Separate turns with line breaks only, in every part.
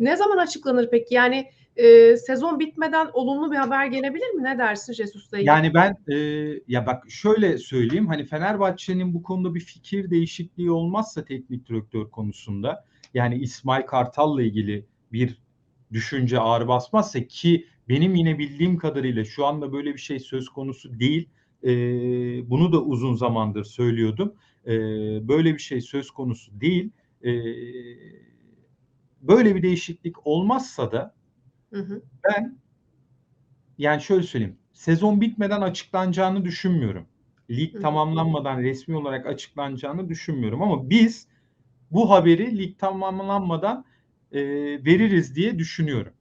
Ne zaman açıklanır peki? Yani e, sezon bitmeden olumlu bir haber gelebilir mi? Ne dersin Jesus'la ilgili?
Yani ben e, ya bak şöyle söyleyeyim hani Fenerbahçe'nin bu konuda bir fikir değişikliği olmazsa teknik direktör konusunda yani İsmail Kartal'la ilgili bir düşünce ağır basmazsa ki benim yine bildiğim kadarıyla şu anda böyle bir şey söz konusu değil. E, bunu da uzun zamandır söylüyordum. E, böyle bir şey söz konusu değil. E, böyle bir değişiklik olmazsa da hı hı. ben yani şöyle söyleyeyim. Sezon bitmeden açıklanacağını düşünmüyorum. Lig hı tamamlanmadan resmi olarak açıklanacağını düşünmüyorum ama biz bu haberi lig tamamlanmadan e, veririz diye düşünüyorum.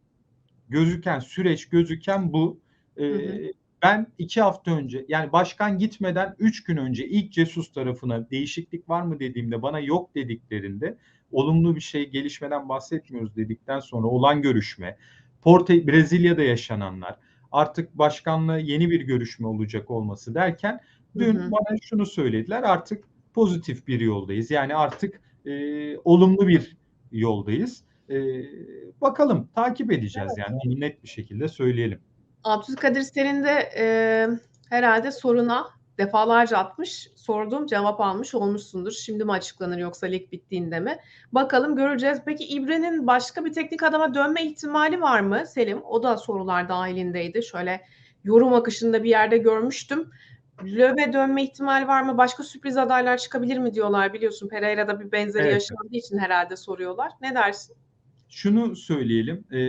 Gözüken süreç gözüken bu. E, hı hı. Ben iki hafta önce yani başkan gitmeden üç gün önce ilk Cesus tarafına değişiklik var mı dediğimde bana yok dediklerinde olumlu bir şey gelişmeden bahsetmiyoruz dedikten sonra olan görüşme Porte Brezilya'da yaşananlar artık başkanla yeni bir görüşme olacak olması derken dün hı hı. bana şunu söylediler artık pozitif bir yoldayız. Yani artık e, olumlu bir yoldayız. E, bakalım takip edeceğiz evet. yani net bir şekilde söyleyelim.
Abdülkadir senin de e, herhalde soruna defalarca atmış, sordum, cevap almış olmuşsundur. Şimdi mi açıklanır yoksa lig bittiğinde mi? Bakalım göreceğiz. Peki İbre'nin başka bir teknik adama dönme ihtimali var mı Selim? O da sorular dahilindeydi. Şöyle yorum akışında bir yerde görmüştüm. Löve dönme ihtimali var mı? Başka sürpriz adaylar çıkabilir mi diyorlar biliyorsun. Pereira'da bir benzeri evet. yaşandığı için herhalde soruyorlar. Ne dersin?
Şunu söyleyelim. E,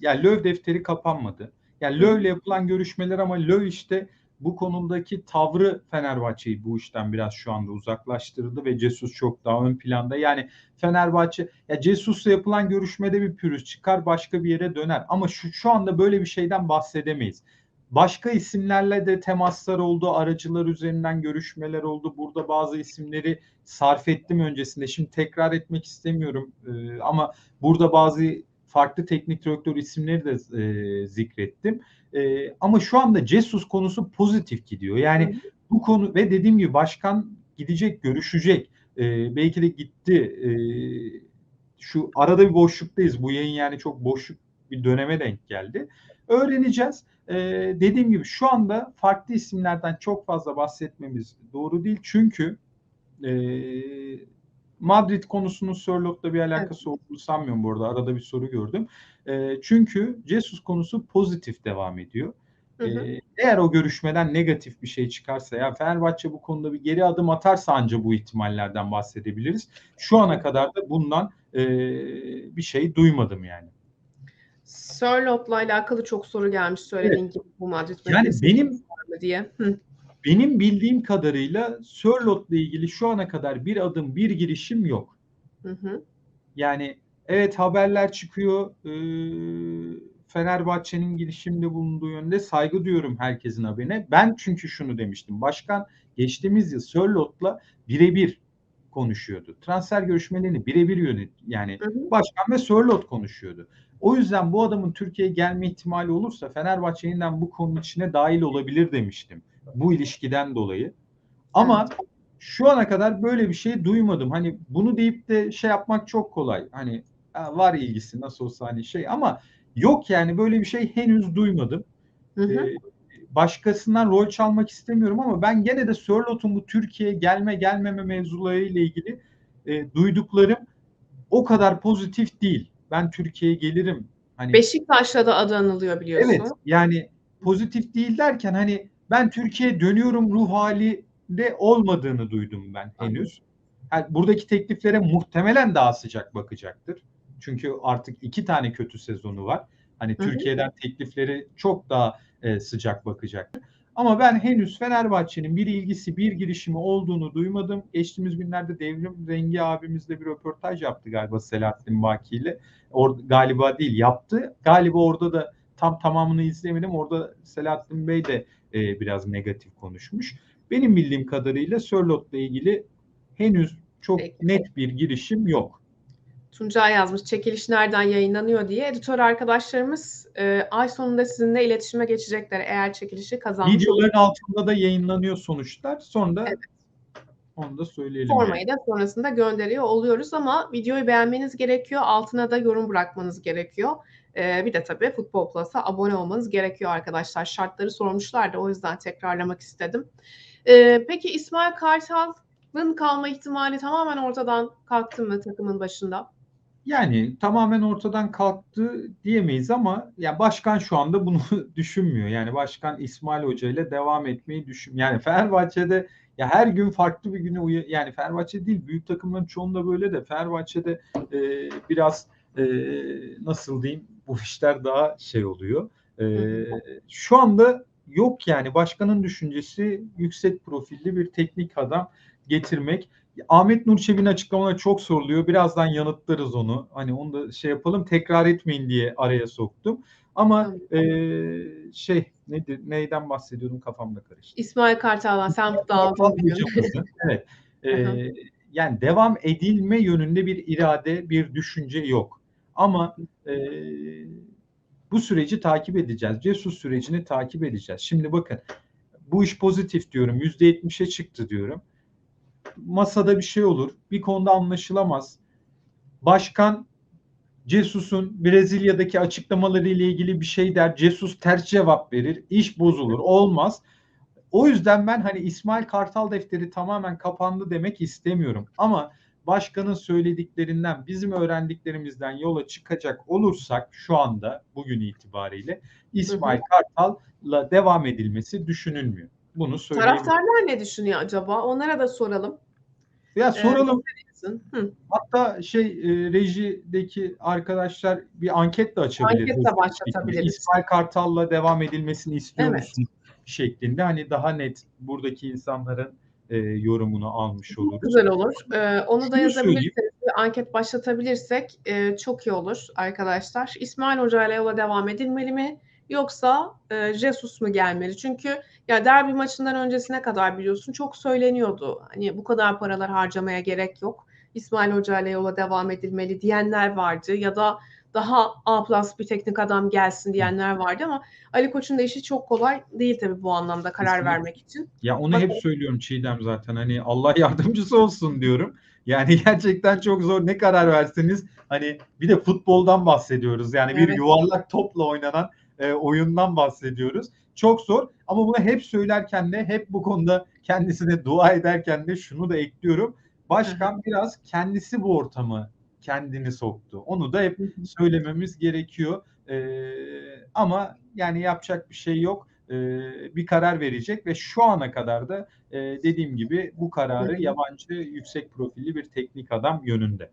yani Löw defteri kapanmadı. Yani Löw'le yapılan görüşmeler ama Löw işte bu konudaki tavrı Fenerbahçe'yi bu işten biraz şu anda uzaklaştırdı ve Cesus çok daha ön planda. Yani Fenerbahçe ya Cesus'la yapılan görüşmede bir pürüz çıkar başka bir yere döner ama şu şu anda böyle bir şeyden bahsedemeyiz. Başka isimlerle de temaslar oldu, aracılar üzerinden görüşmeler oldu. Burada bazı isimleri sarf ettim öncesinde. Şimdi tekrar etmek istemiyorum ee, ama burada bazı farklı teknik direktör isimleri de e, zikrettim. E, ama şu anda Jesus konusu pozitif gidiyor. Yani Hı. bu konu ve dediğim gibi başkan gidecek, görüşecek. E, belki de gitti. E, şu arada bir boşluktayız. Bu yayın yani çok boşluk bir döneme denk geldi. Öğreneceğiz. Ee, dediğim gibi şu anda farklı isimlerden çok fazla bahsetmemiz doğru değil. Çünkü e, Madrid konusunun Sörlot'la bir alakası evet. olduğunu sanmıyorum bu arada. Arada bir soru gördüm. E, çünkü Jesus konusu pozitif devam ediyor. Hı hı. E, eğer o görüşmeden negatif bir şey çıkarsa ya Fenerbahçe bu konuda bir geri adım atarsa anca bu ihtimallerden bahsedebiliriz. Şu ana kadar da bundan e, bir şey duymadım yani.
Sörlot'la alakalı çok soru gelmiş söylediğin evet. gibi bu Madrid
yani benim diye. Hı. Benim bildiğim kadarıyla Sörlot'la ilgili şu ana kadar bir adım bir girişim yok. Hı hı. Yani evet haberler çıkıyor. Ee, Fenerbahçe'nin girişimde bulunduğu yönde saygı duyuyorum herkesin haberine. Ben çünkü şunu demiştim. Başkan geçtiğimiz yıl Sörlot'la birebir konuşuyordu. Transfer görüşmelerini birebir yönet yani hı hı. başkan ve Sörlot konuşuyordu. O yüzden bu adamın Türkiye'ye gelme ihtimali olursa Fenerbahçe yeniden bu konunun içine dahil olabilir demiştim bu ilişkiden dolayı. Ama evet. şu ana kadar böyle bir şey duymadım. Hani bunu deyip de şey yapmak çok kolay. Hani var ilgisi nasıl olsa hani şey ama yok yani böyle bir şey henüz duymadım. Hı hı. Ee, başkasından rol çalmak istemiyorum ama ben gene de Sörlot'un bu Türkiye'ye gelme gelmeme mevzuları ile ilgili e, duyduklarım o kadar pozitif değil. Ben Türkiye'ye gelirim.
Hani Beşiktaş'la da adı anılıyor biliyorsun. Evet.
Yani pozitif değil derken hani ben Türkiye dönüyorum ruh hali de olmadığını duydum ben henüz. Yani buradaki tekliflere muhtemelen daha sıcak bakacaktır. Çünkü artık iki tane kötü sezonu var. Hani Hı-hı. Türkiye'den teklifleri çok daha e, sıcak bakacaktır. Ama ben henüz Fenerbahçe'nin bir ilgisi, bir girişimi olduğunu duymadım. Geçtiğimiz günlerde Devrim Rengi abimizle bir röportaj yaptı galiba Selahattin Baki ile. Or, galiba değil yaptı. Galiba orada da tam tamamını izlemedim. Orada Selahattin Bey de e, biraz negatif konuşmuş. Benim bildiğim kadarıyla Sörlot'la ilgili henüz çok Peki. net bir girişim yok.
Tuncay yazmış çekiliş nereden yayınlanıyor diye. Editör arkadaşlarımız e, ay sonunda sizinle iletişime geçecekler eğer çekilişi kazanmış
Videoların altında da yayınlanıyor sonuçlar. Sonra evet. Onu da söyleyelim. yani.
Formayı da sonrasında gönderiyor oluyoruz ama videoyu beğenmeniz gerekiyor. Altına da yorum bırakmanız gerekiyor. Ee, bir de tabii Futbol Plus'a abone olmanız gerekiyor arkadaşlar. Şartları sormuşlardı o yüzden tekrarlamak istedim. Ee, peki İsmail Kartal'ın kalma ihtimali tamamen ortadan kalktı mı takımın başında?
Yani tamamen ortadan kalktı diyemeyiz ama ya başkan şu anda bunu düşünmüyor. Yani başkan İsmail Hoca ile devam etmeyi düşün. Yani Fenerbahçe'de ya her gün farklı bir güne uya yani Fenerbahçe değil büyük takımların çoğunda böyle de Fenerbahçe'de e, biraz e, nasıl diyeyim bu işler daha şey oluyor. E, şu anda yok yani başkanın düşüncesi yüksek profilli bir teknik adam getirmek. Ahmet Nur Çebi'nin açıklamaları çok soruluyor. Birazdan yanıtlarız onu. Hani onu da şey yapalım tekrar etmeyin diye araya soktum. Ama e, şey nedir neyden bahsediyordum kafamda karıştı.
İsmail Kartal'dan sen bugün.
hocamızın, evet. E, yani devam edilme yönünde bir irade, bir düşünce yok. Ama e, bu süreci takip edeceğiz. Jesus sürecini takip edeceğiz. Şimdi bakın bu iş pozitif diyorum. Yüzde yetmişe çıktı diyorum. Masada bir şey olur. Bir konuda anlaşılamaz. Başkan Jesus'un Brezilya'daki açıklamaları ile ilgili bir şey der. Jesus ters cevap verir. İş bozulur. Olmaz. O yüzden ben hani İsmail Kartal defteri tamamen kapandı demek istemiyorum. Ama başkanın söylediklerinden, bizim öğrendiklerimizden yola çıkacak olursak şu anda bugün itibariyle İsmail Kartal'la devam edilmesi düşünülmüyor. Bunu söyleyeyim.
Taraftarlar ne düşünüyor acaba? Onlara da soralım.
Ya soralım.
Hı.
Hatta şey e, rejideki arkadaşlar bir anket de açabilir.
Anket de başlatabiliriz.
İsmail Kartal'la devam edilmesini istiyor
Evet.
musun? şeklinde hani daha net buradaki insanların e, yorumunu almış oluruz.
Güzel olur. Ee, onu da
Şunu
bir anket başlatabilirsek e, çok iyi olur arkadaşlar. İsmail Hoca ile yola devam edilmeli mi? Yoksa e, Jesus mu gelmeli? Çünkü ya derbi maçından öncesine kadar biliyorsun çok söyleniyordu. Hani bu kadar paralar harcamaya gerek yok. İsmail Hoca ile yola devam edilmeli diyenler vardı ya da daha A plus bir teknik adam gelsin diyenler vardı ama Ali Koç'un da işi çok kolay değil tabii bu anlamda karar
Kesinlikle.
vermek için.
Ya onu
Bak-
hep söylüyorum Çiğdem zaten hani Allah yardımcısı olsun diyorum. Yani gerçekten çok zor ne karar verseniz hani bir de futboldan bahsediyoruz. Yani bir
Evet.
yuvarlak topla oynanan e, oyundan bahsediyoruz. Çok zor ama bunu hep söylerken de hep bu konuda kendisine dua ederken de şunu da ekliyorum. Başkan biraz kendisi bu ortamı kendini soktu. Onu da hep söylememiz gerekiyor. Ee, ama yani yapacak bir şey yok. Ee, bir karar verecek ve şu ana kadar da e, dediğim gibi bu kararı yabancı yüksek profilli bir teknik adam yönünde.